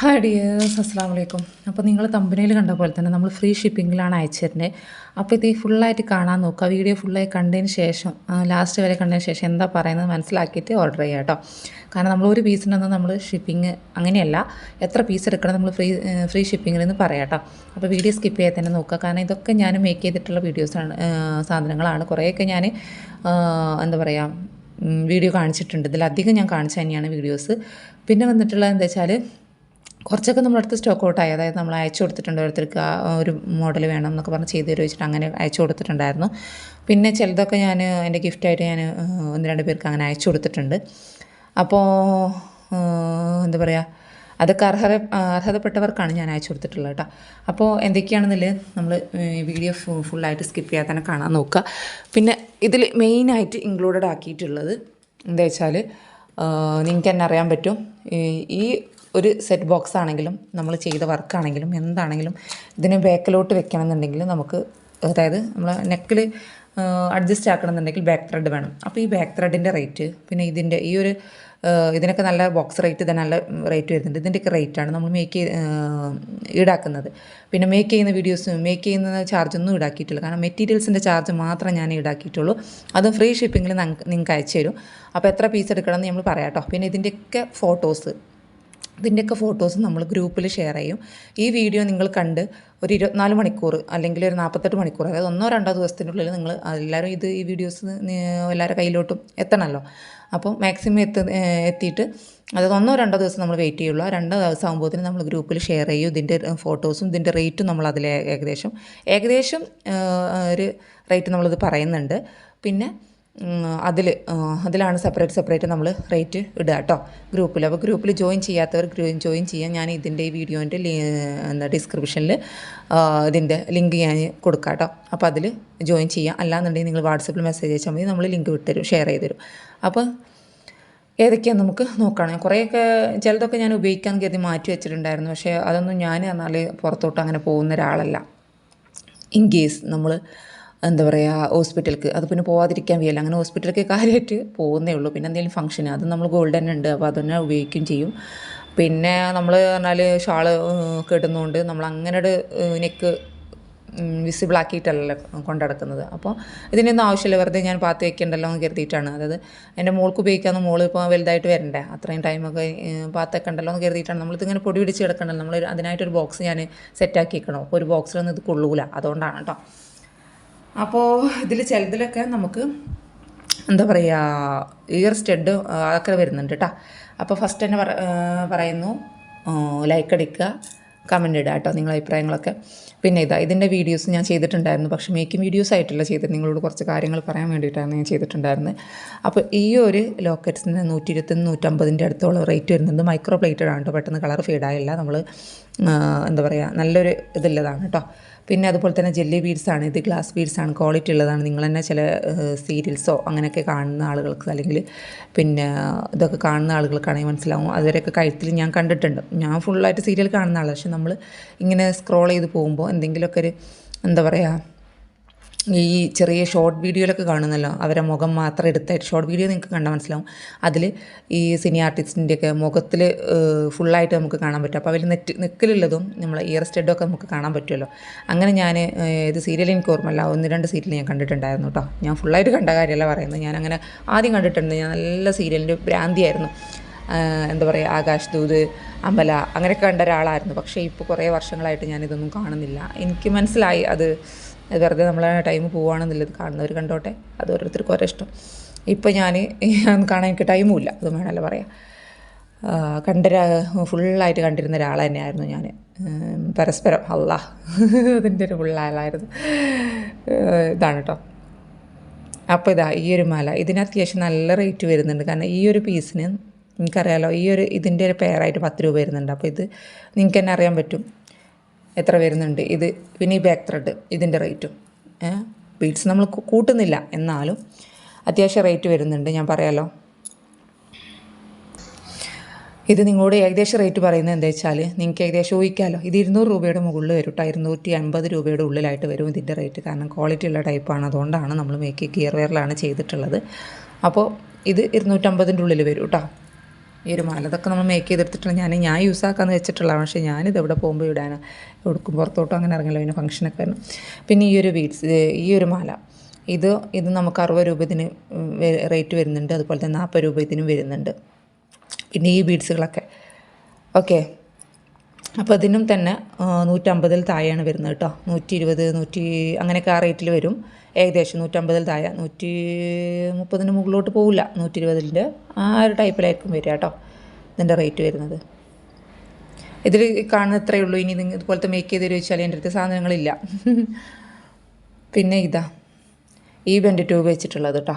Hi dears അസ്സാം വലൈക്കും അപ്പോൾ നിങ്ങൾ തമ്പനിയിൽ കണ്ട പോലെ തന്നെ നമ്മൾ ഫ്രീ ഷിപ്പിങ്ങിലാണ് അയച്ചിരുന്നത് അപ്പോൾ ഇത് ഫുള്ളായിട്ട് കാണാൻ നോക്കുക. വീഡിയോ ഫുള്ളായി കണ്ടതിന് ശേഷം ലാസ്റ്റ് വരെ കണ്ടതിന് ശേഷം എന്താ പറയുന്നത് മനസ്സിലാക്കിയിട്ട് ഓർഡർ ചെയ്യുക കേട്ടോ. കാരണം നമ്മൾ ഒരു പീസിനൊന്നും നമ്മൾ ഷിപ്പിംഗ് അങ്ങനെയല്ല. എത്ര പീസ് എടുക്കണം നമ്മൾ ഫ്രീ ഫ്രീ ഷിപ്പിങ്ങിൽ നിന്ന് പറയാം കേട്ടോ. അപ്പോൾ വീഡിയോ സ്കിപ്പ് ചെയ്യാൻ തന്നെ നോക്കുക. കാരണം ഇതൊക്കെ ഞാൻ മേക്ക് ചെയ്തിട്ടുള്ള വീഡിയോസാണ് സാധനങ്ങളാണ്. കുറേയൊക്കെ ഞാൻ എന്താ പറയുക വീഡിയോ കാണിച്ചിട്ടുണ്ട്. ഇതിലധികം ഞാൻ കാണിച്ച തന്നെയാണ് വീഡിയോസ് പിന്നെ വന്നിട്ടുള്ളത് എന്താ വെച്ചാൽ കുറച്ചൊക്കെ നമ്മളടുത്ത് സ്റ്റോക്ക് ഔട്ടായി അതായത് നമ്മൾ അയച്ചു കൊടുത്തിട്ടുണ്ട് ഓരോരുത്തർക്ക് ആ ഒരു മോഡൽ വേണം എന്നൊക്കെ പറഞ്ഞ് ചെയ്ത് തരുമോ വെച്ചിട്ട് അങ്ങനെ അയച്ചു കൊടുത്തിട്ടുണ്ടായിരുന്നു. പിന്നെ ചിലതൊക്കെ ഞാൻ എന്റെ ഗിഫ്റ്റായിട്ട് ഞാൻ ഒന്ന് രണ്ട് പേർക്ക് അങ്ങനെ അയച്ചു കൊടുത്തിട്ടുണ്ട്. അപ്പോൾ എന്താ പറയുക അതൊക്കെ അർഹത അർഹതപ്പെട്ടവർക്കാണ് ഞാൻ അയച്ചു കൊടുത്തിട്ടുള്ളത് കേട്ടോ. അപ്പോൾ എന്തൊക്കെയാണെന്നില്ല നമ്മൾ വീഡിയോ ഫുള്ളായിട്ട് സ്കിപ്പ് ചെയ്യാതെ തന്നെ കാണാൻ നോക്കുക. പിന്നെ ഇതിൽ മെയിനായിട്ട് ഇൻക്ലൂഡഡ് ആക്കിയിട്ടുള്ളത് എന്താ വെച്ചാൽ നിങ്ങൾക്ക് തന്നെ അറിയാൻ പറ്റും. ഈ ഒരു സെറ്റ് ബോക്സ് ആണെങ്കിലും നമ്മൾ ചെയ്ത വർക്കാണെങ്കിലും എന്താണെങ്കിലും ഇതിനെ ബാക്കിലോട്ട് വെക്കണമെന്നുണ്ടെങ്കിൽ നമുക്ക് അതായത് നമ്മൾ നെക്കിൽ അഡ്ജസ്റ്റ് ആക്കണമെന്നുണ്ടെങ്കിൽ ബാക്ക് ത്രെഡ് വേണം. അപ്പോൾ ഈ ബാക്ക് ത്രെഡിന്റെ റേറ്റ് പിന്നെ ഇതിന്റെ ഈ ഒരു ഇതിനൊക്കെ നല്ല ബോക്സ് റേറ്റ് തന്നെ നല്ല റേറ്റ് വരുന്നുണ്ട്. ഇതിന്റെയൊക്കെ റേറ്റാണ് നമ്മൾ മേക്ക് ഈടാക്കുന്നത്. പിന്നെ മേക്ക് ചെയ്യുന്ന വീഡിയോസ് മേക്ക് ചെയ്യുന്ന ചാർജൊന്നും ഈടാക്കിയിട്ടില്ല. കാരണം മെറ്റീരിയൽസിന്റെ ചാർജ് മാത്രമേ ഞാൻ ഈടാക്കിയിട്ടുള്ളൂ. അതും ഫ്രീ ഷിപ്പിങ്ങിൽ നിങ്ങൾക്ക് അയച്ചു തരും. അപ്പോൾ എത്ര പീസ് എടുക്കണമെന്ന് നമ്മൾ പറയാം കേട്ടോ പിന്നെ ഇതിന്റെയൊക്കെ ഫോട്ടോസ് ഇതിന്റെയൊക്കെ ഫോട്ടോസ് നമ്മൾ ഗ്രൂപ്പിൽ ഷെയർ ചെയ്യും. ഈ വീഡിയോ നിങ്ങൾ കണ്ട് ഒരു ഇരുപത്തിനാല് മണിക്കൂർ അല്ലെങ്കിൽ ഒരു നാൽപ്പത്തെട്ട് മണിക്കൂർ അതായത് ഒന്നോ രണ്ടോ ദിവസത്തിനുള്ളിൽ നിങ്ങൾ എല്ലാവരും ഇത് ഈ വീഡിയോസ് എല്ലാവരുടെ കയ്യിലോട്ടും എത്തണമല്ലോ. അപ്പോൾ മാക്സിമം എത്ത എത്തിയിട്ട് അതായത് ഒന്നോ രണ്ടോ ദിവസം നമ്മൾ വെയിറ്റ് ചെയ്യുള്ളൂ. രണ്ടോ ദിവസം ആകുമ്പോഴത്തേനും നമ്മൾ ഗ്രൂപ്പിൽ ഷെയർ ചെയ്യും. ഇതിന്റെ ഫോട്ടോസും ഇതിന്റെ റേറ്റും നമ്മൾ അതിൽ ഏകദേശം ഏകദേശം ഒരു റേറ്റ് നമ്മളിത് പറയുന്നുണ്ട്. പിന്നെ അതിൽ അതിലാണ് സെപ്പറേറ്റ് സെപ്പറേറ്റ് നമ്മൾ റേറ്റ് ഇടുക കേട്ടോ ഗ്രൂപ്പിൽ അപ്പോൾ ഗ്രൂപ്പിൽ ജോയിൻ ചെയ്യാത്തവർ ജോയിൻ ചെയ്യാൻ ഞാൻ ഇതിന്റെ ഈ വീഡിയോന്റെ എന്താ ഡിസ്ക്രിപ്ഷനിൽ ഇതിന്റെ ലിങ്ക് ഞാൻ കൊടുക്കാം കേട്ടോ അപ്പോൾ അതിൽ ജോയിൻ ചെയ്യാം. അല്ലാന്നുണ്ടെങ്കിൽ നിങ്ങൾ വാട്സപ്പിൽ മെസ്സേജ് അയച്ചാൽ മതി. നമ്മൾ ലിങ്ക് വിട്ടുതരും ഷെയർ ചെയ്ത് തരും അപ്പോൾ ഏതൊക്കെയാണ് നമുക്ക് നോക്കണം. കുറേയൊക്കെ ചിലതൊക്കെ ഞാൻ ഉപയോഗിക്കാൻ കരുതി മാറ്റി വെച്ചിട്ടുണ്ടായിരുന്നു. പക്ഷേ അതൊന്നും ഞാൻ എന്നാൽ പുറത്തോട്ട് അങ്ങനെ പോകുന്ന ഒരാളല്ല. ഇൻ കേസ് നമ്മൾ എന്താ പറയുക ഹോസ്പിറ്റലിലേക്ക് അത് പിന്നെ പോവാതിരിക്കാൻ വയ്യല്ല. അങ്ങനെ ഹോസ്പിറ്റലിലേക്ക് കാര്യമായിട്ട് പോകുന്നേ ഉള്ളൂ. പിന്നെ എന്തെങ്കിലും ഫംഗ്ഷൻ അത് നമ്മൾ ഗോൾഡ് തന്നെ ഉണ്ട്. അപ്പോൾ അതുതന്നെ ഉപയോഗിക്കുകയും ചെയ്യും. പിന്നെ നമ്മൾ പറഞ്ഞാൽ ഷാൾ കെട്ടുന്നതുകൊണ്ട് നമ്മൾ അങ്ങനെ നെക്ക് വിസിബിൾ ആക്കിയിട്ടല്ല കൊണ്ടു നടക്കുന്നത്. അപ്പോൾ ഇതിനൊന്നും ആവശ്യമില്ല. വെറുതെ ഞാൻ പാത്ത് വെക്കണ്ടല്ലോ എന്ന് കരുതിയിട്ടാണ്. അതായത് എന്റെ മോൾക്ക് ഉപയോഗിക്കാമെന്ന് മോൾ ഇപ്പോൾ വലുതായിട്ട് വരണ്ടേ. അത്രയും ടൈമൊക്കെ പാത്ത് വെക്കണ്ടല്ലോ എന്ന് കരുതിയിട്ടാണ്. നമ്മളിതിങ്ങനെ പൊടി പിടിച്ച് കിടക്കണ്ടല്ലോ. നമ്മൾ അതിനായിട്ടൊരു ബോക്സ് ഞാൻ സെറ്റാക്കി വെക്കണം അപ്പോൾ ഒരു ബോക്സിലൊന്നും ഇത് കൊള്ളൂല. അതുകൊണ്ടാണ് കേട്ടോ. അപ്പോൾ ഇതിൽ ചിലതിലൊക്കെ നമുക്ക് എന്താ പറയുക ഇയർ സ്റ്റഡ് അതൊക്കെ വരുന്നുണ്ട് കേട്ടോ അപ്പോൾ ഫസ്റ്റ് തന്നെ പറയുന്നു ലൈക്ക് അടിക്കുക കമന്റ് ഇടുക കേട്ടോ നിങ്ങളെ അഭിപ്രായങ്ങളൊക്കെ. പിന്നെ ഇതാ ഇതിന്റെ വീഡിയോസ് ഞാൻ ചെയ്തിട്ടുണ്ടായിരുന്നു. പക്ഷേ മേക്കിംഗ് വീഡിയോസ് ആയിട്ടല്ല ചെയ്തത്. നിങ്ങളോട് കുറച്ച് കാര്യങ്ങൾ പറയാൻ വേണ്ടിയിട്ടാണ് ഞാൻ ചെയ്തിട്ടുണ്ടായിരുന്നത്. അപ്പോൾ ഈ ഒരു ലോക്കറ്റ്സിന് നൂറ്റി ഇരുപത്തി നൂറ്റമ്പതിന്റെ അടുത്തോളം റേറ്റ് വരുന്നുണ്ട് മൈക്രോ പ്ലേറ്റഡ് ആണ് കേട്ടോ. പെട്ടെന്ന് കളർ ഫീഡായില്ല നമ്മൾ എന്താ പറയുക നല്ലൊരു ഇതുള്ളതാണ് കേട്ടോ. പിന്നെ അതുപോലെ തന്നെ ജെല്ലി ബീഡ്സ് ആണ്. ഇത് ഗ്ലാസ് ബീഡ്സ് ആണ്. ക്വാളിറ്റി ഉള്ളതാണ്. നിങ്ങൾ തന്നെ ചില സീരിയൽസോ അങ്ങനെയൊക്കെ കാണുന്ന ആളുകൾക്ക് അല്ലെങ്കിൽ പിന്നെ ഇതൊക്കെ കാണുന്ന ആളുകൾക്കാണെങ്കിൽ മനസ്സിലാവും. അതുവരെയൊക്കെ കഴുത്തിൽ ഞാൻ കണ്ടിട്ടുണ്ട്. ഞാൻ ഫുള്ളായിട്ട് സീരിയൽ കാണുന്ന ആളാണ് പക്ഷെ നമ്മൾ ഇങ്ങനെ സ്ക്രോൾ ചെയ്ത് പോകുമ്പോൾ എന്തെങ്കിലുമൊക്കെ ഒരു എന്താ പറയുക ഈ ചെറിയ ഷോർട്ട് വീഡിയോയിലൊക്കെ കാണുന്നല്ലോ അവരെ മുഖം മാത്രം എടുത്തായിട്ട് ഷോർട്ട് വീഡിയോ നിങ്ങൾക്ക് കണ്ടാൽ മനസ്സിലാവും. അതിൽ ഈ സിനി ആർട്ടിസ്റ്റിന്റെയൊക്കെ മുഖത്തിൽ ഫുള്ളായിട്ട് നമുക്ക് കാണാൻ പറ്റും. അപ്പോൾ അവർ നെറ്റ് നെക്കിലുള്ളതും നമ്മൾ ഇയർ സ്റ്റെഡൊക്കെ നമുക്ക് കാണാൻ പറ്റുമല്ലോ. അങ്ങനെ ഞാൻ ഇത് സീരിയൽ എനിക്ക് ഓർമ്മല്ല ഒന്ന് രണ്ട് സീരിയൽ ഞാൻ കണ്ടിട്ടുണ്ടായിരുന്നു കേട്ടോ ഞാൻ ഫുള്ളായിട്ട് കണ്ട കാര്യമല്ല പറയുന്നത്. ഞാൻ അങ്ങനെ ആദ്യം കണ്ടിട്ടുണ്ട്. ഞാൻ നല്ല സീരിയലിന്റെ ഭ്രാന്തിയായിരുന്നു. എന്താ പറയുക ആകാശ് ദൂത് അമല അങ്ങനെയൊക്കെ കണ്ട ഒരാളായിരുന്നു. പക്ഷേ ഇപ്പോൾ കുറേ വർഷങ്ങളായിട്ട് ഞാനിതൊന്നും കാണുന്നില്ല. എനിക്ക് മനസ്സിലായി അത് വെറുതെ നമ്മളെ ടൈം പോവുകയാണെന്നുള്ളത് കാണുന്നവർ കണ്ടോട്ടെ. അത് ഓരോരുത്തർക്കും ഓരോ ഇഷ്ടം. ഇപ്പോൾ ഞാൻ കാണാൻ എനിക്ക് ടൈമും ഇല്ല അത് വേണമല്ലോ പറയാം. കണ്ടൊരാ ഫുള്ളായിട്ട് കണ്ടിരുന്ന ഒരാൾ തന്നെയായിരുന്നു ഞാൻ പരസ്പരം അല്ല അതിന്റെ ഒരു ഫുള്ളാളായിരുന്നു. ഇതാണ് കേട്ടോ. അപ്പോൾ ഇതാ ഈ ഒരു മാല. ഇതിന് അത്യാവശ്യം നല്ല റേറ്റ് വരുന്നുണ്ട്. കാരണം ഈ ഒരു പീസിന് എനിക്കറിയാലോ ഈ ഒരു ഇതിന്റെ ഒരു പെയറായിട്ട് പത്ത് രൂപ വരുന്നുണ്ട്. അപ്പോൾ ഇത് നിങ്ങൾക്ക് തന്നെ അറിയാൻ പറ്റും. എത്ര വരുന്നുണ്ട്? ഇത് പിന്നെ ഈ ബാക്ക് ത്രെഡ് ഇതിന്റെ റേറ്റും ബീഡ്സ് നമ്മൾ കൂട്ടുന്നില്ല. എന്നാലും അത്യാവശ്യം റേറ്റ് വരുന്നുണ്ട്. ഞാൻ പറയാലോ. ഇത് നിങ്ങളോട് ഏകദേശം റേറ്റ് പറയുന്നത് എന്താ വെച്ചാൽ നിങ്ങൾക്ക് ഏകദേശം ഊഹിക്കാമല്ലോ ഇത് ഇരുന്നൂറ് രൂപയുടെ മുകളിൽ വരും കേട്ടോ ഇരുന്നൂറ്റി അൻപത് രൂപയുടെ ഉള്ളിലായിട്ട് വരും ഇതിന്റെ റേറ്റ് കാരണം ക്വാളിറ്റി ഉള്ള ടൈപ്പാണ് അതുകൊണ്ടാണ് നമ്മൾ മേക്ക് ഗിയർ വെയറിലാണ് ചെയ്തിട്ടുള്ളത്. അപ്പോൾ ഇത് ഇരുന്നൂറ്റമ്പതിന്റെ ഉള്ളിൽ വരും കേട്ടോ ഈ ഒരു മാല ഇതൊക്കെ നമ്മൾ മേക്ക് ചെയ്തെടുത്തിട്ടുള്ള ഞാൻ ഞാൻ യൂസ് ആക്കാമെന്ന് വെച്ചിട്ടുള്ളതാണ് പക്ഷേ ഞാനിത് എവിടെ പോകുമ്പോൾ ഇടാനാണ് എവിടേക്കും പുറത്തോട്ടും അങ്ങനെ ഇറങ്ങില്ല പിന്നെ ഫംഗ്ഷനൊക്കെ ആയിരുന്നു പിന്നെ ഈ ഒരു ബീഡ്സ് ഈ ഒരു മാല ഇത് ഇത് നമുക്ക് അറുപത് രൂപ ഇതിന് റേറ്റ് വരുന്നുണ്ട്. അതുപോലെ തന്നെ നാൽപ്പത് രൂപ ഇതിനും വരുന്നുണ്ട്. പിന്നെ ഈ ബീഡ്സുകളൊക്കെ ഓക്കെ അപ്പോൾ ഇതിനും തന്നെ നൂറ്റമ്പതിൽ താഴെയാണ് വരുന്നത് കേട്ടോ. നൂറ്റി ഇരുപത് നൂറ്റി അങ്ങനെയൊക്കെ ആ റേറ്റിൽ വരും. ഏകദേശം നൂറ്റമ്പതിൽ താഴെ. നൂറ്റി മുപ്പതിന് മുകളിലോട്ട് പോവില്ല. നൂറ്റി ഇരുപതിന്റെ ആ ഒരു ടൈപ്പിലായിരിക്കും വരിക കേട്ടോ ഇതിന്റെ റേറ്റ് വരുന്നത്. ഇതിൽ കാണുന്ന ഇത്രയേ ഉള്ളൂ. ഇനി ഇതുപോലത്തെ മേക്ക് ചെയ്ത് ചോദിച്ചാൽ എന്റെ അടുത്ത് സാധനങ്ങളില്ല. പിന്നെ ഇതാ ഈ ബെൻഡ് ട്യൂബ് വെച്ചിട്ടുള്ളത് കേട്ടോ.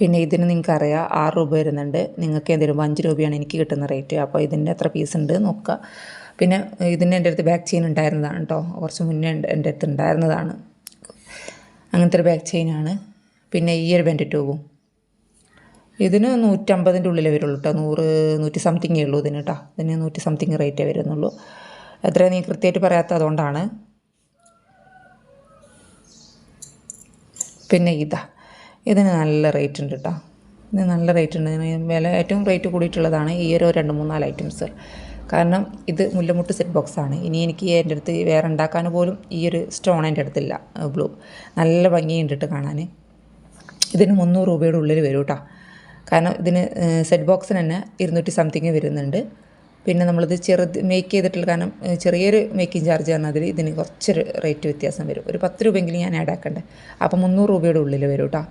പിന്നെ ഇതിന് നിങ്ങൾക്ക് അറിയാം ആറ് രൂപ വരുന്നുണ്ട്. നിങ്ങൾക്ക് എന്തെങ്കിലും അഞ്ച് രൂപയാണ് എനിക്ക് കിട്ടുന്ന റേറ്റ് അപ്പോൾ ഇതിന്റെ എത്ര പീസ് ഉണ്ട് നോക്കുക. പിന്നെ ഇതിന് എന്റെ അടുത്ത് ബാക്ക് ചെയിൻ ഉണ്ടായിരുന്നതാണ് കേട്ടോ. കുറച്ച് മുന്നേ എന്റെ അടുത്ത് ഉണ്ടായിരുന്നതാണ്. അങ്ങനത്തെ ഒരു ബാക്ക് ചെയിനാണ് പിന്നെ ഈ ഒരു ബെൻഡ് ട്യൂബും ഇതിന് നൂറ്റമ്പതിന്റെ ഉള്ളിലേ വരുള്ളൂ കേട്ടോ. നൂറ് നൂറ്റി സംതിങ്ങേ ഉള്ളൂ ഇതിന് കേട്ടോ. ഇതിന് നൂറ്റി സംതിങ് റേറ്റേ വരുന്നുള്ളൂ. എത്ര നീ കൃത്യമായിട്ട് പറയാത്ത അതുകൊണ്ടാണ്. പിന്നെ ഇതാ. ഇതിന് നല്ല റേറ്റ് ഉണ്ട് കേട്ടോ ഇതിന് നല്ല റേറ്റ് ഉണ്ട്. വില ഏറ്റവും റേറ്റ് കൂടിയിട്ടുള്ളതാണ് ഈ ഒരു രണ്ട് മൂന്നാൽ ഐറ്റംസ് കാരണം ഇത് മുല്ലമുട്ട് സെറ്റ് ബോക്സാണ് ഇനി എനിക്ക് എന്റെ അടുത്ത് വേറെ ഉണ്ടാക്കാൻ പോലും ഈ ഒരു സ്റ്റോൺ എന്റെ അടുത്തില്ല. ബ്ലൂ നല്ല ഭംഗിയുണ്ട് കേട്ടോ കാണാൻ. ഇതിന് മുന്നൂറ് രൂപയുടെ ഉള്ളിൽ വരും കേട്ടോ കാരണം ഇതിന് സെറ്റ് ബോക്സിന് തന്നെ ഇരുന്നൂറ്റി സംതിങ് വരുന്നുണ്ട്. പിന്നെ നമ്മളിത് ചെറുത് മേക്ക് ചെയ്തിട്ടുള്ള കാരണം ചെറിയൊരു മേക്കിംഗ് ചാർജ് അതിൽ ഇതിന് കുറച്ചൊരു റേറ്റ് വ്യത്യാസം വരും. ഒരു പത്ത് രൂപയെങ്കിലും ഞാൻ ആഡ് ആക്കണ്ടേ? അപ്പോൾ മുന്നൂറ് രൂപയുടെ ഉള്ളിൽ വരും കേട്ടോ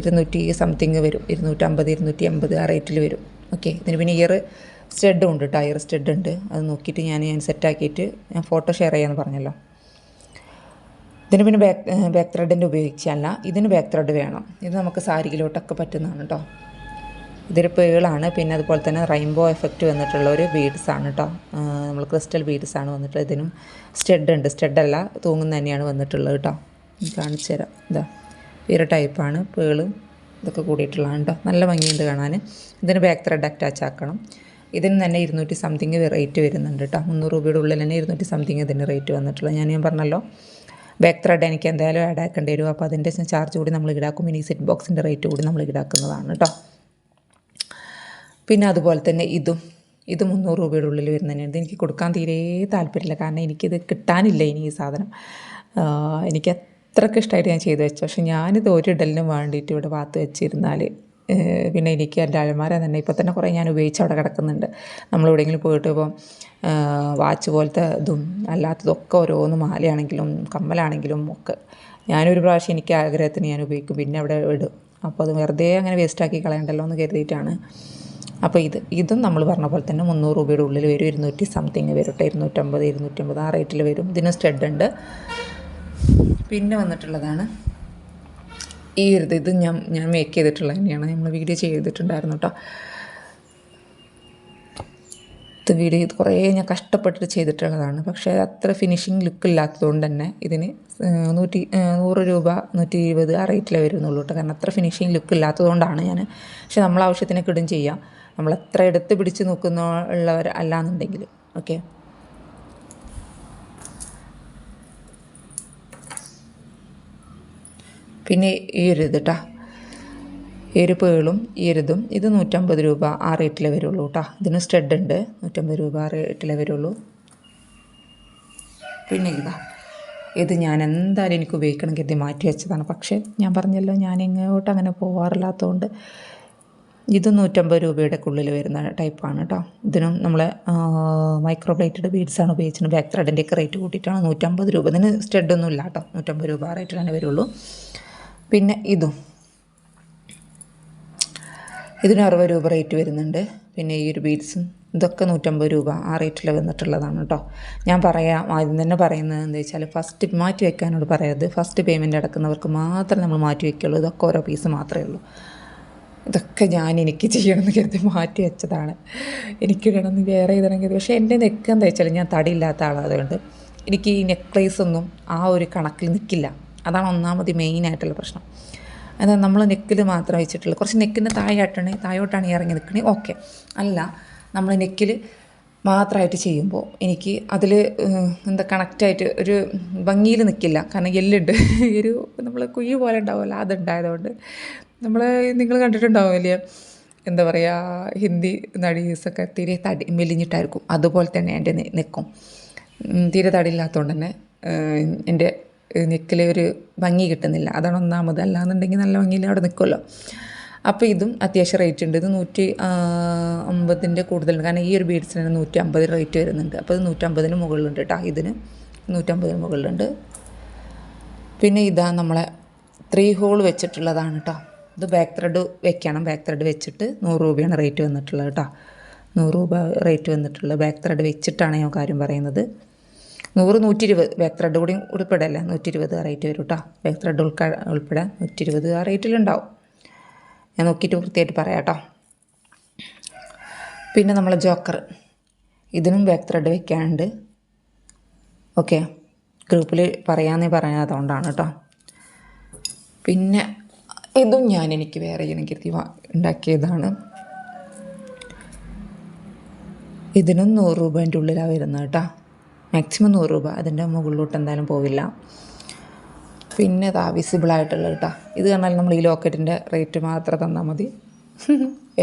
ഇരുന്നൂറ്റി സംതിങ് വരും. ഇരുന്നൂറ്റമ്പത് ഇരുന്നൂറ്റി അമ്പത് ആ റേറ്റിൽ വരും. ഓക്കെ ഇതിന് പിന്നെ ഇയർ സ്റ്റെഡും ഉണ്ട് കേട്ടോ ഇയർ സ്റ്റഡ് ഉണ്ട്. അത് നോക്കിയിട്ട് ഞാൻ ഞാൻ സെറ്റാക്കിയിട്ട് ഞാൻ ഫോട്ടോ ഷെയർ ചെയ്യാമെന്ന് പറഞ്ഞല്ലോ. ഇതിന് പിന്നെ ബാക്ക് ബാക്ക് ത്രെഡിന്റെ ഉപയോഗിച്ചല്ല ഇതിന് ബാക്ക് ത്രെഡ് വേണം. ഇത് നമുക്ക് സാരിയിലോട്ടൊക്കെ പറ്റുന്നതാണ് കേട്ടോ ഇതൊരു പിന്നെ അതുപോലെ തന്നെ റെയിൻബോ എഫക്റ്റ് വന്നിട്ടുള്ള ഒരു ബീഡ്സ് ആണ് കേട്ടോ നമ്മൾ ക്രിസ്റ്റൽ ബീഡ്സ് ആണ് വന്നിട്ടുള്ളത് ഇതിനും സ്റ്റെഡ് ഉണ്ട്. സ്റ്റെഡല്ല തൂങ്ങുന്ന തന്നെയാണ് വന്നിട്ടുള്ളത് കേട്ടോ കാണിച്ചു തരാം. ഇതാ ഒരു ടൈപ്പാണ് പേളും ഇതൊക്കെ കൂടിയിട്ടുള്ളതാണ് കേട്ടോ നല്ല ഭംഗിയുണ്ട് കാണാൻ ഇതിന് ബാക്ക് ത്രെഡ് അറ്റാച്ച് ആക്കണം. ഇതിന് തന്നെ ഇരുന്നൂറ്റി സംതിങ് റേറ്റ് വരുന്നുണ്ട് കേട്ടോ മുന്നൂറ് രൂപയുടെ ഉള്ളിൽ തന്നെ ഇരുന്നൂറ്റി സംതിങ് ഇതിന് റേറ്റ് വന്നിട്ടുള്ളത്. ഞാൻ ഞാൻ പറഞ്ഞല്ലോ ബാക്ക് ത്രെഡ് എനിക്ക് എന്തായാലും ആഡ് ആക്കേണ്ടി വരും. അപ്പോൾ അതിന്റെ ചാർജ് കൂടി നമ്മൾ ഈടാക്കും. ഇനി സെറ്റ് ബോക്സിന്റെ റേറ്റ് കൂടി നമ്മൾ ഈടാക്കുന്നതാണ് കേട്ടോ പിന്നെ അതുപോലെ തന്നെ ഇതും. ഇത് മുന്നൂറ് രൂപയുടെ ഉള്ളിൽ വരുന്നതന്നെയാണ്. എനിക്ക് കൊടുക്കാൻ തീരെ താല്പര്യമില്ല. കാരണം എനിക്കിത് കിട്ടാനില്ല ഇനി ഈ സാധനം. എനിക്ക് അത്രയ്ക്ക് ഇഷ്ടമായിട്ട് ഞാൻ ചെയ്തു വെച്ചു. പക്ഷെ ഞാനിത് ഒരു ഇടലിനും വേണ്ടിയിട്ട് ഇവിടെ വാത്ത് വെച്ചിരുന്നാൽ പിന്നെ എനിക്ക് എന്റെ അലമാര തന്നെ ഇപ്പോൾ തന്നെ കുറേ ഞാൻ ഉപയോഗിച്ച് അവിടെ കിടക്കുന്നുണ്ട്. നമ്മൾ എവിടെയെങ്കിലും പോയിട്ട് ഇപ്പം വാച്ച് പോലത്തെ ഇതും അല്ലാത്തതൊക്കെ ഓരോന്ന് മാലയാണെങ്കിലും കമ്മലാണെങ്കിലും ഒക്കെ ഞാനൊരു പ്രാവശ്യം എനിക്ക് ആഗ്രഹത്തിന് ഞാൻ ഉപയോഗിക്കും. പിന്നെ അവിടെ ഇടും. അപ്പോൾ അത് വെറുതെ അങ്ങനെ വേസ്റ്റാക്കി കളയണ്ടല്ലോ എന്ന് കരുതിയിട്ടാണ് അപ്പോൾ ഇത് ഇതും നമ്മൾ പറഞ്ഞ പോലെ തന്നെ മുന്നൂറ് രൂപയുടെ ഉള്ളിൽ വരും. ഇരുന്നൂറ്റി സംതിങ് വരും കേട്ടോ ഇരുന്നൂറ്റമ്പത് ഇരുന്നൂറ്റമ്പത് ആ റേറ്റിൽ വരും. ഇതിന് സ്റ്റെഡ് ഉണ്ട്. പിന്നെ വന്നിട്ടുള്ളതാണ് ഈ ഒരു ഇത്. ഞാൻ ഞാൻ മേക്ക് ചെയ്തിട്ടുള്ളത് തന്നെയാണ്. നമ്മൾ വീഡിയോ ചെയ്തിട്ടുണ്ടായിരുന്നു കേട്ടോ ഇത് വീഡിയോ ഇത് കുറേ ഞാൻ കഷ്ടപ്പെട്ടിട്ട് ചെയ്തിട്ടുള്ളതാണ്. പക്ഷേ അത്ര ഫിനിഷിങ് ലുക്ക് ഇല്ലാത്തതുകൊണ്ട് തന്നെ ഇതിന് നൂറ്റി നൂറ് രൂപ നൂറ്റി ഇരുപത് ആ റേറ്റിലേ വരുന്നുള്ളൂ കേട്ടോ. കാരണം അത്ര ഫിനിഷിങ് ലുക്ക് ഇല്ലാത്തതുകൊണ്ടാണ് ഞാൻ. പക്ഷെ നമ്മൾ ആവശ്യത്തിനൊക്കെ ഇടും ചെയ്യാം. നമ്മൾ എത്ര എടുത്ത് പിടിച്ച് നോക്കുന്ന ഉള്ളവർ അല്ലാന്നുണ്ടെങ്കിൽ ഓക്കെ? പിന്നെ ഈ ഒരു ഇത് കേട്ടോ ഒരു പേളും ഈ ഇത് നൂറ്റമ്പത് രൂപ ആ റേറ്റിലേ വരുള്ളൂ കേട്ടോ. ഇതിന് സ്റ്റഡ് ഉണ്ട്. നൂറ്റമ്പത് രൂപ ആ റേറ്റിലേ വരുള്ളൂ. പിന്നെ ഇതാ ഇത് ഞാൻ എന്തായാലും എനിക്ക് ഉപയോഗിക്കണമെങ്കിൽ ഇത് മാറ്റി വെച്ചതാണ്. പക്ഷേ ഞാൻ പറഞ്ഞല്ലോ ഞാൻ ഇങ്ങോട്ട് അങ്ങനെ പോവാറില്ലാത്തതുകൊണ്ട് ഇത് നൂറ്റമ്പത് രൂപയുടെ ഉള്ളിൽ വരുന്ന ടൈപ്പാണ് കേട്ടോ. ഇതിനും നമ്മൾ മൈക്രോ പ്ലേറ്റഡ് ബീഡ്സാണ് ഉപയോഗിച്ചത് ബാക്ക് ത്രെഡിന്റെയൊക്കെ റേറ്റ് കൂട്ടിയിട്ടാണ് നൂറ്റമ്പത് രൂപ. ഇതിന് സ്റ്റെഡൊന്നും ഇല്ല കേട്ടോ. നൂറ്റമ്പത് രൂപ റേറ്റിൽ തന്നെ വരുള്ളൂ. പിന്നെ ഇതും. ഇതിന് അറുപത് രൂപ റേറ്റ് വരുന്നുണ്ട്. പിന്നെ ഈ ഒരു ബീഡ്സും ഇതൊക്കെ നൂറ്റമ്പത് രൂപ ആ റേറ്റിൽ വന്നിട്ടുള്ളതാണ് കേട്ടോ ഞാൻ പറയാം ആദ്യം തന്നെ പറയുന്നത് എന്താ വെച്ചാൽ ഫസ്റ്റ് മാറ്റി വെക്കാനോട് പറയരുത്. ഫസ്റ്റ് പേയ്മെന്റ് അടക്കുന്നവർക്ക് മാത്രമേ നമ്മൾ മാറ്റി വയ്ക്കുള്ളൂ ഇതൊക്കെ ഓരോ പീസ് മാത്രമേ ഉള്ളൂ. ഇതൊക്കെ ഞാൻ എനിക്ക് ചെയ്യണമെന്ന് കരുതി മാറ്റി വെച്ചതാണ്. എനിക്ക് വേണമെന്ന് വേറെ കരുതി. പക്ഷേ എന്റെ നെക്ക് എന്താ വെച്ചാൽ ഞാൻ തടിയില്ലാത്ത ആളായതുകൊണ്ട് എനിക്ക് ഈ നെക്ലേസ് ഒന്നും ആ ഒരു കണക്കിൽ നിൽക്കില്ല അതാണ് ഒന്നാമത് മെയിനായിട്ടുള്ള പ്രശ്നം. അതായത് നമ്മൾ നെക്കിൽ മാത്രം വെച്ചിട്ടുള്ളൂ. കുറച്ച് നെക്കിന്റെ താഴെയായിട്ടാണ് താഴോട്ടാണ് ഇറങ്ങി നിൽക്കണേ. ഓക്കെ. അല്ല നമ്മൾ നെക്കിൽ മാത്രമായിട്ട് ചെയ്യുമ്പോൾ എനിക്ക് അതിൽ എന്താ കണക്റ്റായിട്ട് ഒരു ഭംഗിയിൽ നിൽക്കില്ല. കാരണം എല്ലുണ്ട്. ഒരു നമ്മൾ കുഴി പോലെ ഉണ്ടാവുമല്ലോ അതുണ്ടായതുകൊണ്ട് നമ്മൾ നിങ്ങൾ കണ്ടിട്ടുണ്ടാവില്ലേ എന്താ പറയുക ഹിന്ദി നടീസൊക്കെ തീരെ തടി മെലിഞ്ഞിട്ടായിരിക്കും. അതുപോലെ തന്നെ എന്റെ നിൽക്കും തീരെ തടിയില്ലാത്തതുകൊണ്ട് തന്നെ എന്റെ നെക്കിൽ ഒരു ഭംഗി കിട്ടുന്നില്ല. അതാണ് ഒന്നാമത്. അല്ലാന്നുണ്ടെങ്കിൽ നല്ല ഭംഗിയിൽ അവിടെ നിൽക്കുമല്ലോ അപ്പോൾ ഇതും അത്യാവശ്യം റേറ്റ് ഉണ്ട്. ഇത് നൂറ്റി അമ്പതിന്റെ കൂടുതലുണ്ട് കാരണം ഈ ഒരു ബീഡ്സിന് നൂറ്റി അമ്പത് റേറ്റ് വരുന്നുണ്ട്. അപ്പോൾ ഇത് നൂറ്റമ്പതിന് മുകളിലുണ്ട് കേട്ടോ ഇതിന്. നൂറ്റമ്പതിന് മുകളിലുണ്ട്. പിന്നെ ഇതാ നമ്മളെ ത്രീ ഹോൾ വെച്ചിട്ടുള്ളതാണ് കേട്ടോ ഇത് ബാക്ക് ത്രെഡ് വെക്കണം. ബാക്ക് ത്രെഡ് വെച്ചിട്ട് നൂറ് രൂപയാണ് റേറ്റ് വന്നിട്ടുള്ളത് കേട്ടോ നൂറ് രൂപ റേറ്റ് വന്നിട്ടുള്ളത്. ബാക്ക് ത്രെഡ് വെച്ചിട്ടാണ് ഞാൻ കാര്യം പറയുന്നത്. നൂറ് നൂറ്റി ഇരുപത് ബാക്ക് ത്രെഡ് കൂടി ഉൾപ്പെടല്ല? നൂറ്റി ഇരുപത് ആ റേറ്റ് വരും കേട്ടോ ബാക്ക് ത്രെഡ് ഉൾക്ക ഉൾപ്പെടെ നൂറ്റി ഇരുപത് ആ റേറ്റിലുണ്ടാവും ഞാൻ നോക്കിയിട്ട് വൃത്തിയായിട്ട് പറയാം കേട്ടോ പിന്നെ നമ്മളെ ജോക്കർ ഇതിനും ബാക്ക് ത്രെഡ് വെക്കാനുണ്ട് ഓക്കെ ഗ്രൂപ്പിൽ പറയാമെന്നേ പറയാത്തതുകൊണ്ടാണ് കേട്ടോ പിന്നെ ഇതും ഞാൻ എനിക്ക് വേറെ കരുതി ഉണ്ടാക്കിയതാണ്. ഇതിനും നൂറ് രൂപേന്റെ ഉള്ളിലാണ് വരുന്നത് കേട്ടോ മാക്സിമം നൂറ് രൂപ അതിന്റെ മുകളിലോട്ട് എന്തായാലും പോവില്ല. പിന്നെ ഇതാ വിസിബിളായിട്ടുള്ള കേട്ടോ ഇത് പറഞ്ഞാൽ നമ്മൾ ഈ ലോക്കറ്റിന്റെ റേറ്റ് മാത്രം തന്നാൽ മതി.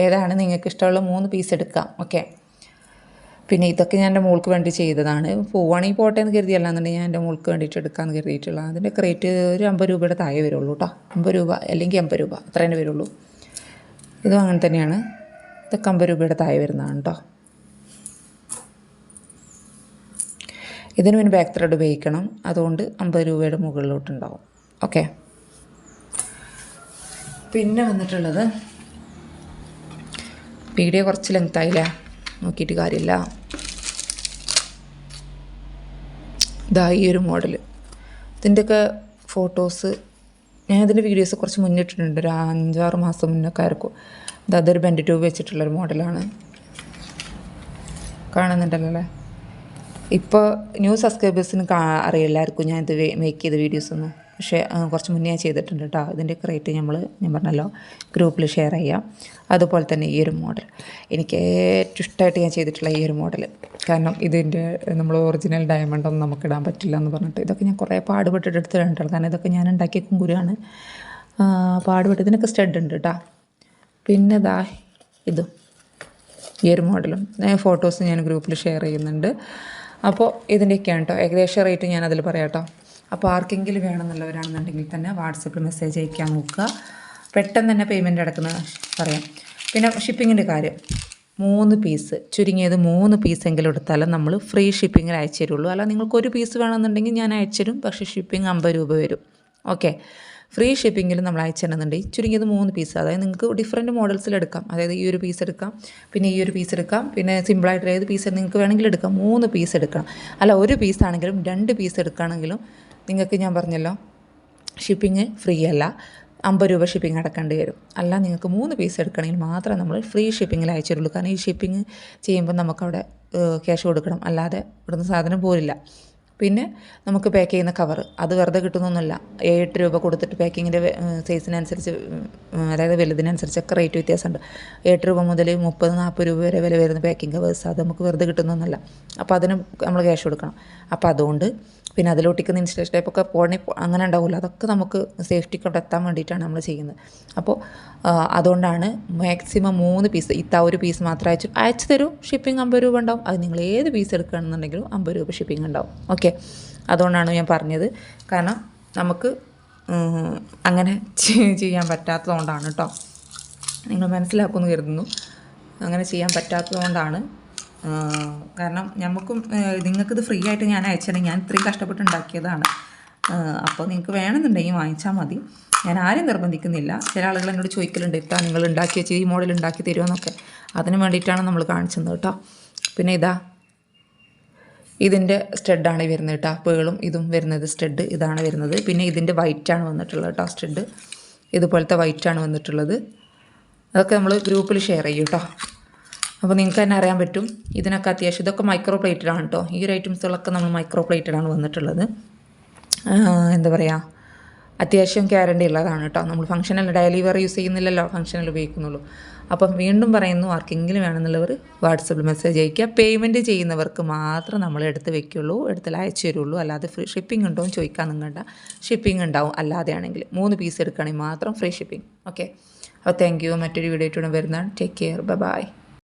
ഏതാണ് നിങ്ങൾക്ക് ഇഷ്ടമുള്ള മൂന്ന് പീസ് എടുക്കാം. ഓക്കെ പിന്നെ ഇതൊക്കെ ഞാൻ എന്റെ മോൾക്ക് വേണ്ടി ചെയ്തതാണ്. പോവുകയാണെങ്കിൽ പോട്ടെ എന്ന് കരുതിയല്ല എന്നുണ്ടെങ്കിൽ ഞാൻ എന്റെ മോൾക്ക് വേണ്ടിയിട്ട് എടുക്കാമെന്ന് കരുതിയിട്ടുള്ള അതിന്റെ റേറ്റ് ഒരു അമ്പത് രൂപയുടെ താഴെ വരുള്ളൂ കേട്ടോ അമ്പത് രൂപ അല്ലെങ്കിൽ അമ്പത് രൂപ അത്ര തന്നെ വരുള്ളൂ. ഇതും അങ്ങനെ തന്നെയാണ്. ഇതൊക്കെ അമ്പത് രൂപയുടെ താഴെ വരുന്നതാണ് കേട്ടോ ഇതിന് പിന്നെ ബാക്ക് ത്രെഡ് ഉപയോഗിക്കണം. അതുകൊണ്ട് അമ്പത് രൂപയുടെ മുകളിലോട്ടുണ്ടാവും. ഓക്കെ പിന്നെ വന്നിട്ടുള്ളത് വീഡിയോ കുറച്ച് ലെങ്തായില്ലേ നോക്കിയിട്ട് കാര്യമില്ല. ഇതാ ഈ ഒരു മോഡൽ ഇതിന്റെയൊക്കെ ഫോട്ടോസ് ഞാൻ ഇതിന്റെ വീഡിയോസ് കുറച്ച് മുന്നിട്ടിട്ടുണ്ട് ഒരു അഞ്ചാറ് മാസം മുന്നൊക്കെ ആയിരിക്കും. ഇത് അതൊരു ബെൻഡ് ട്യൂബ് വെച്ചിട്ടുള്ളൊരു മോഡലാണ് കാണുന്നുണ്ടല്ലോ അല്ലേ? ഇപ്പോൾ ന്യൂ സബ്സ്ക്രൈബേഴ്സിന് അറിയില്ലായിരിക്കും ഞാൻ ഇത് മേക്ക് ചെയ്ത വീഡിയോസ് വീഡിയോസൊന്നും പക്ഷേ കുറച്ച് മുന്നേ ഞാൻ ചെയ്തിട്ടുണ്ട് കേട്ടോ ഇതിന്റെയൊക്കെ ക്രിയേറ്റ് നമ്മൾ ഞാൻ പറഞ്ഞല്ലോ ഗ്രൂപ്പിൽ ഷെയർ ചെയ്യാം. അതുപോലെ തന്നെ ഈ ഒരു മോഡൽ എനിക്ക് ഏറ്റവും ഇഷ്ടമായിട്ട് ഞാൻ ചെയ്തിട്ടുള്ള ഈ ഒരു മോഡൽ കാരണം ഇതിന്റെ നമ്മൾ ഒറിജിനൽ ഡയമണ്ട് ഒന്നും നമുക്ക് ഇടാൻ പറ്റില്ല എന്ന് പറഞ്ഞിട്ട്. ഇതൊക്കെ ഞാൻ കുറേ പാടുപെട്ടിട്ട് എടുത്തിട്ടുണ്ട് കാരണം ഇതൊക്കെ ഞാൻ ഉണ്ടാക്കിയ കുങ്കുരുവാണ് പാടുപെട്ട് ഇതിനൊക്കെ സ്റ്റഡ് ഉണ്ട് കേട്ടോ പിന്നെ ഇതാ ഇതും. ഈ ഒരു മോഡലും ഫോട്ടോസ് ഞാൻ ഗ്രൂപ്പിൽ ഷെയർ ചെയ്യുന്നുണ്ട്. അപ്പോൾ ഇതിന്റെയൊക്കെയാണ് കേട്ടോ ഏകദേശം റേറ്റ് ഞാൻ അതിൽ പറയാം കേട്ടോ അപ്പോൾ ആർക്കെങ്കിലും വേണമെന്നുള്ളവരാണെന്നുണ്ടെങ്കിൽ തന്നെ വാട്സപ്പിൽ മെസ്സേജ് അയക്കാൻ നോക്കുക. പെട്ടെന്ന് തന്നെ പേയ്മെന്റ് അടക്കുന്ന പറയാം. പിന്നെ ഷിപ്പിങ്ങിന്റെ കാര്യം. മൂന്ന് പീസ് ചുരുങ്ങിയത് മൂന്ന് പീസെങ്കിലും എടുത്താലും നമ്മൾ ഫ്രീ ഷിപ്പിങ്ങിൽ അയച്ചു തരുള്ളൂ അല്ല നിങ്ങൾക്ക് ഒരു പീസ് വേണമെന്നുണ്ടെങ്കിൽ ഞാൻ അയച്ചു തരും പക്ഷേ ഷിപ്പിംഗ് അമ്പത് രൂപ വരും. ഓക്കെ ഫ്രീ ഷിപ്പിങ്ങിൽ നമ്മൾ അയച്ചിടുന്നുണ്ടെങ്കിൽ ചുരുങ്ങിയത് മൂന്ന് പീസ് അതായത് നിങ്ങൾക്ക് ഡിഫറെന്റ് മോഡൽസിൽ എടുക്കാം. അതായത് ഈ ഒരു പീസ് എടുക്കാം. പിന്നെ ഈ ഒരു പീസ് എടുക്കാം. പിന്നെ സിമ്പിളായിട്ട് ഏത് പീസ് നിങ്ങൾക്ക് വേണമെങ്കിൽ എടുക്കാം. മൂന്ന് പീസ് എടുക്കണം. അല്ല ഒരു പീസ് ആണെങ്കിലും രണ്ട് പീസ് എടുക്കുകയാണെങ്കിലും നിങ്ങൾക്ക് ഞാൻ പറഞ്ഞല്ലോ ഷിപ്പിംഗ് ഫ്രീ അല്ല. അമ്പത് രൂപ ഷിപ്പിംഗ് അടക്കേണ്ടി വരും. അല്ല നിങ്ങൾക്ക് മൂന്ന് പീസ് എടുക്കണമെങ്കിൽ മാത്രമേ നമ്മൾ ഫ്രീ ഷിപ്പിങ്ങിൽ അയച്ചു തരുള്ളൂ കാരണം ഈ ഷിപ്പിംഗ് ചെയ്യുമ്പോൾ നമുക്കവിടെ ക്യാഷ് കൊടുക്കണം. അല്ലാതെ ഇവിടുന്ന് സാധനം പോരില്ല. പിന്നെ നമുക്ക് പാക്ക് ചെയ്യുന്ന കവർ അത് വെറുതെ കിട്ടുന്നൊന്നുമില്ല. എട്ട് രൂപ കൊടുത്തിട്ട് പാക്കിങ്ങിന്റെ സൈസിനനുസരിച്ച് അതായത് വലുതിനനുസരിച്ചൊക്കെ റേറ്റ് വ്യത്യാസമുണ്ട്. എട്ട് രൂപ മുതൽ മുപ്പത് നാൽപ്പത് രൂപ വരെ വില വരുന്ന പാക്കിംഗ് കവേഴ്സ് അത് നമുക്ക് വെറുതെ കിട്ടുന്നൊന്നുമല്ല. അപ്പോൾ അതിന് നമ്മൾ ക്യാഷ് കൊടുക്കണം. അപ്പോൾ അതുകൊണ്ട് പിന്നെ അതിലോട്ടിക്കുന്ന ഇൻസ്റ്റലേഷൻ ടൈപ്പൊക്കെ പോണി അങ്ങനെ ഉണ്ടാവില്ല അതൊക്കെ നമുക്ക് സേഫ്റ്റിക്ക് അവിടെ എത്താൻ വേണ്ടിയിട്ടാണ് നമ്മൾ ചെയ്യുന്നത്. അപ്പോൾ അതുകൊണ്ടാണ് മാക്സിമം മൂന്ന് പീസ് ഇത്ത ഒരു പീസ് മാത്രം അയച്ചു അയച്ചു തരും. ഷിപ്പിംഗ് അമ്പത് രൂപ ഉണ്ടാവും. അത് നിങ്ങൾ ഏത് പീസ് എടുക്കുകയാണെന്നുണ്ടെങ്കിലും അമ്പത് രൂപ ഷിപ്പിംഗ് ഉണ്ടാവും. ഓക്കെ അതുകൊണ്ടാണ് ഞാൻ പറഞ്ഞത്. കാരണം നമുക്ക് അങ്ങനെ ചെയ്യാൻ പറ്റാത്തതുകൊണ്ടാണ് കേട്ടോ നിങ്ങൾ മനസ്സിലാക്കുമെന്ന് കരുതുന്നു. അങ്ങനെ ചെയ്യാൻ പറ്റാത്തതുകൊണ്ടാണ് കാരണം നമുക്കും നിങ്ങൾക്കിത് ഫ്രീ ആയിട്ട് ഞാൻ അയച്ചിട്ടുണ്ടെങ്കിൽ ഞാൻ ഇത്രയും കഷ്ടപ്പെട്ട് ഉണ്ടാക്കിയതാണ് അപ്പോൾ നിങ്ങൾക്ക് വേണമെന്നുണ്ടെങ്കിൽ വാങ്ങിച്ചാൽ മതി. ഞാൻ ആരും നിർബന്ധിക്കുന്നില്ല. ചില ആളുകൾ എന്നോട് ചോദിക്കലുണ്ട് ഇട്ടാ നിങ്ങൾ ഉണ്ടാക്കി വെച്ച് ഈ മോഡൽ ഉണ്ടാക്കി തരുമെന്നൊക്കെ അതിന് വേണ്ടിയിട്ടാണ് നമ്മൾ കാണിച്ചത് കേട്ടോ. പിന്നെ ഇതാ ഇതിന്റെ സ്റ്റെഡാണ് വരുന്നത് കേട്ടോ. പേളും ഇതും വരുന്നത് സ്റ്റെഡ് ഇതാണ് വരുന്നത്. പിന്നെ ഇതിന്റെ വൈറ്റാണ് വന്നിട്ടുള്ളത് കേട്ടോ സ്റ്റെഡ് ഇതുപോലത്തെ വൈറ്റാണ് വന്നിട്ടുള്ളത്. അതൊക്കെ നമ്മൾ ഗ്രൂപ്പിൽ ഷെയർ ചെയ്യും കേട്ടോ. അപ്പോൾ നിങ്ങൾക്ക് തന്നെ അറിയാൻ പറ്റും. ഇതിനൊക്കെ അത്യാവശ്യം ഇതൊക്കെ മൈക്രോ പ്ലേറ്റഡാണ് കേട്ടോ ഈ ഒരു ഐറ്റംസുകളൊക്കെ നമ്മൾ മൈക്രോ പ്ലേറ്റഡാണ് വന്നിട്ടുള്ളത്. എന്താ പറയുക അത്യാവശ്യം ഗ്യാരണ്ടി ഉള്ളതാണ് കേട്ടോ നമ്മൾ ഫംഗ്ഷനൽ ഡെലിവറി യൂസ് ചെയ്യുന്നില്ലല്ലോ. ഫംഗ്ഷനൽ ഉപയോഗിക്കുന്നുള്ളൂ. അപ്പം വീണ്ടും പറയുന്നു ആർക്കെങ്കിലും വേണമെന്നുള്ളവർ വാട്സപ്പിൽ മെസ്സേജ് അയക്കുക പേയ്മെന്റ് ചെയ്യുന്നവർക്ക് മാത്രം നമ്മൾ എടുത്ത് വെക്കുള്ളൂ. എടുത്ത് അയച്ചു തരുള്ളൂ. അല്ലാതെ ഫ്രീ ഷിപ്പിംഗ് ഉണ്ടോ എന്ന് ചോദിക്കാൻ നിങ്ങളുടെ ഷിപ്പിംഗ് ഉണ്ടാവും. അല്ലാതെയാണെങ്കിൽ മൂന്ന് പീസ് എടുക്കുകയാണെങ്കിൽ മാത്രം ഫ്രീ ഷിപ്പിംഗ് ഓക്കെ അപ്പോൾ താങ്ക് യു മറ്റൊരു വീഡിയോ ആയിട്ട് വരുന്നതാണ്. Take care bye